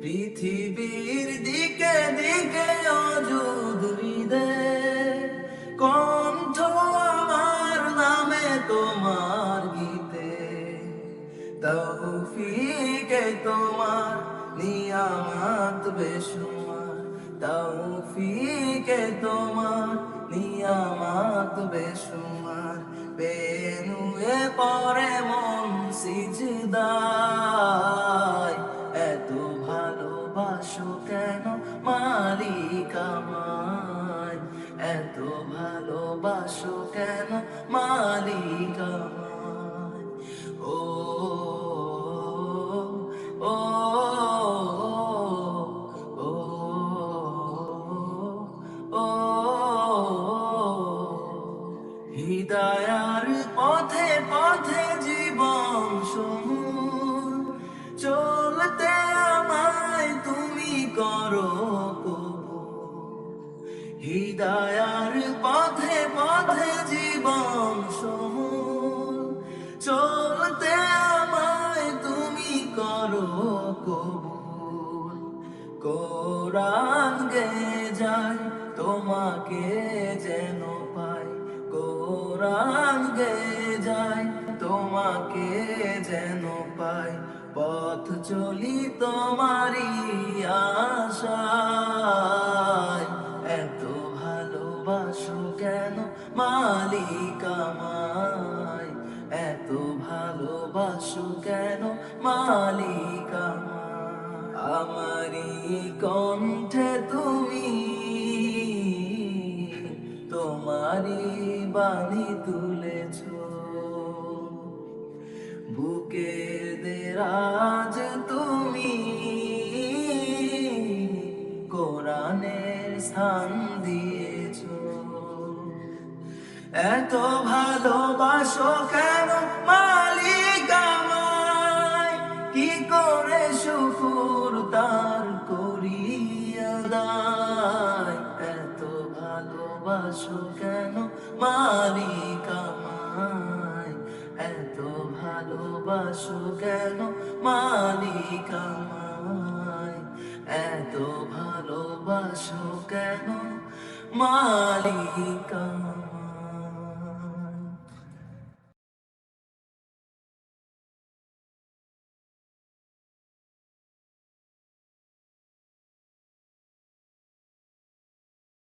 পৃথিবীর দিকে দিকে অজুদ হৃদে কণ্ঠ আমার নামে তোমার গীতে। তৌফিকে তোমার নিয়ামত বেশুমার। তৌফিকে তোমার নিয়ামত বেশুমার। বেনুয়ে পরে মন সিজদায় ভালোবাসো কেন মালিক ও ও হৃদয়ার পথে পথে জীবন সমূহ চলতে আমায় তুমি করো কবুল। করো কবুল। কোরআন গে যায় তোমাকে যেন পাই। কোরআন গে যায় তোমাকে যেন পাই। পথ চলি তোমারই আশায়। এত ভালোবাসো কেন মালিক আমায়? এত ভালোবাসো কেন মালিক আমায় আমারি কণ্ঠে তুমি তোমারি বাণী তুলেছ। বুকের দেরাজ তুমি, কোরআনের স্থান এত ভালোবাসো কেন মালিক আমায় কি করে শুকুর তার করিয়া দায়? এত ভালোবাসো কেন মালিক আমায় এত ভালোবাসো কেন মালিক আমায় এত ভালোবাসো কেন মালিক